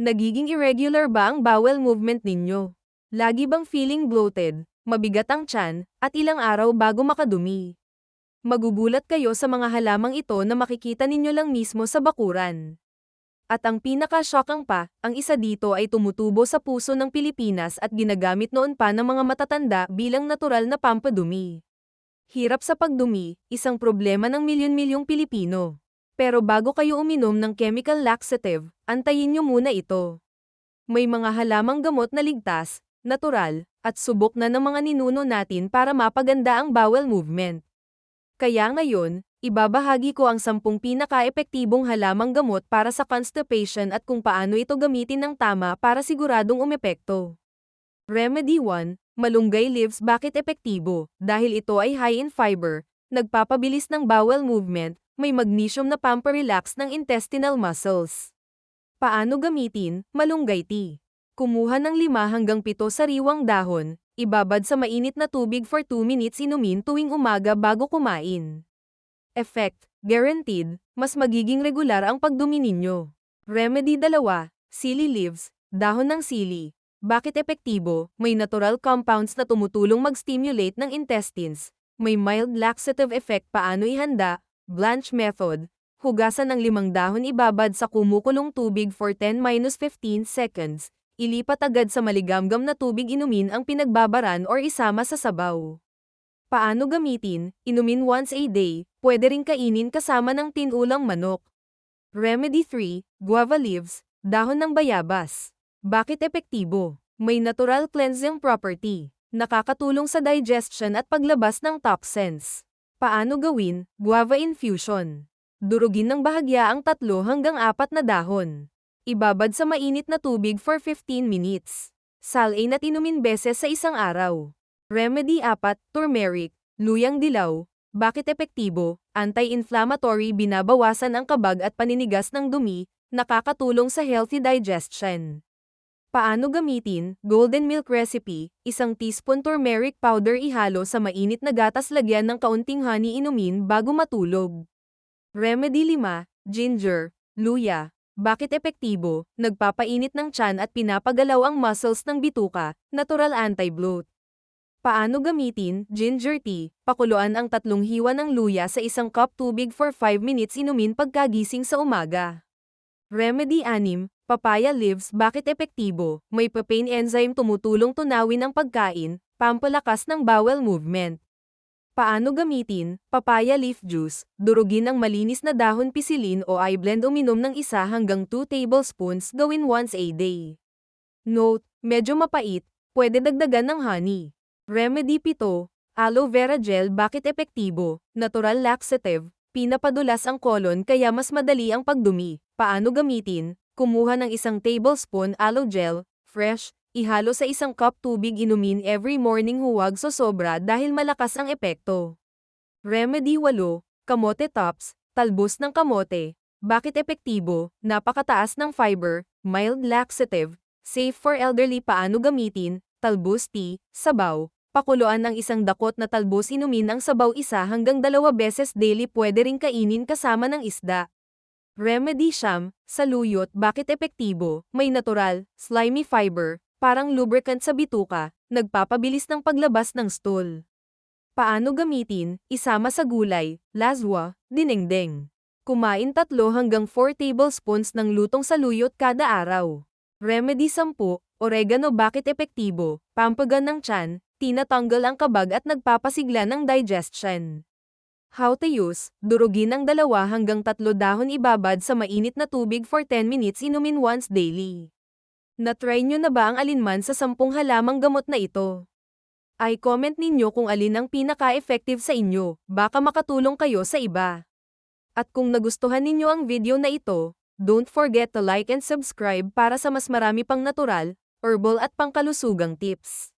Nagiging irregular ba ang bowel movement ninyo? Lagi bang feeling bloated, mabigat ang tiyan, at ilang araw bago makadumi? Magugulat kayo sa mga halamang ito na makikita ninyo lang mismo sa bakuran. At ang pinaka-shockang pa, ang isa dito ay tumutubo sa puso ng Pilipinas at ginagamit noon pa ng mga matatanda bilang natural na pampadumi. Hirap sa pagdumi, isang problema ng milyon-milyong Pilipino. Pero bago kayo uminom ng chemical laxative, antayin nyo muna ito. May mga halamang gamot na ligtas, natural, at subok na ng mga ninuno natin para mapaganda ang bowel movement. Kaya ngayon, ibabahagi ko ang sampung pinaka-epektibong halamang gamot para sa constipation at kung paano ito gamitin ng tama para siguradong umepekto. Remedy 1, Malunggay leaves bakit epektibo? Dahil ito ay high in fiber, nagpapabilis ng bowel movement, may magnesium na pamparelax ng intestinal muscles. Paano gamitin? Malunggay tea. Kumuha ng 5 hanggang 7 sariwang dahon, ibabad sa mainit na tubig for 2 minutes inumin tuwing umaga bago kumain. Effect, guaranteed, mas magiging regular ang pagdumi ninyo. Remedy 2, Sili leaves, dahon ng sili, bakit epektibo? May natural compounds na tumutulong mag-stimulate ng intestines. May mild laxative effect paano ihanda? Blanch method. Hugasan ng limang dahon ibabad sa kumukulong tubig for 10-15 seconds. Ilipat agad sa maligamgam na tubig inumin ang pinagbabaran or isama sa sabaw. Paano gamitin? Inumin once a day, pwede ring kainin kasama ng tinulang manok. Remedy 3, guava leaves, dahon ng bayabas. Bakit epektibo? May natural cleansing property. Nakakatulong sa digestion at paglabas ng toxins. Paano gawin? Guava infusion. Durugin ng bahagya ang tatlo hanggang apat na dahon. Ibabad sa mainit na tubig for 15 minutes. Salain at inumin beses sa isang araw. Remedy 4, turmeric, luyang dilaw. Bakit epektibo? Anti-inflammatory binabawasan ang kabag at paninigas ng dumi, nakakatulong sa healthy digestion. Paano gamitin? Golden milk recipe, isang teaspoon turmeric powder ihalo sa mainit na gatas lagyan ng kaunting honey inumin bago matulog. Remedy 5, ginger, luya. Bakit epektibo? Nagpapainit ng tiyan at pinapagalaw ang muscles ng bituka, natural anti-bloat. Paano gamitin? Ginger tea, pakuluan ang tatlong hiwa ng luya sa isang cup tubig for 5 minutes inumin pagkagising sa umaga. Remedy 6, Papaya leaves bakit epektibo? May papain enzyme tumutulong tunawin ang pagkain, pampalakas ng bowel movement. Paano gamitin? Papaya leaf juice, durugin ang malinis na dahon pisilin o i-blend uminom ng isa hanggang 2 tablespoons gawin once a day. Note, medyo mapait, pwede dagdagan ng honey. Remedy 7, aloe vera gel bakit epektibo? Natural laxative, pinapadulas ang kolon kaya mas madali ang pagdumi. Paano gamitin? Kumuha ng isang tablespoon aloe gel, fresh, ihalo sa isang cup tubig inumin every morning huwag so sobra dahil malakas ang epekto. Remedy 8, kamote tops, talbos ng kamote. Bakit epektibo? Napakataas ng fiber, mild laxative, safe for elderly paano gamitin, talbos tea, sabaw. Pakuluan ng isang dakot na talbos inumin ang sabaw isa hanggang dalawa beses daily pwede ring kainin kasama ng isda. Remedy Sham, saluyot bakit epektibo, may natural, slimy fiber, parang lubricant sa bituka, nagpapabilis ng paglabas ng stool. Paano gamitin? Isama sa gulay, laswa, dinengdeng. Kumain tatlo hanggang 4 tablespoons ng lutong saluyot kada araw. Remedy 10, oregano bakit epektibo, pampagan ng tiyan, tinatanggal ang kabag at nagpapasigla ng digestion. How to use, durugin ng dalawa hanggang tatlo dahon ibabad sa mainit na tubig for 10 minutes inumin once daily. Na-try nyo na ba ang alinman sa sampung halamang gamot na ito? Ay comment ninyo kung alin ang pinaka-effective sa inyo, baka makatulong kayo sa iba. At kung nagustuhan ninyo ang video na ito, don't forget to like and subscribe para sa mas marami pang natural, herbal at pangkalusugang tips.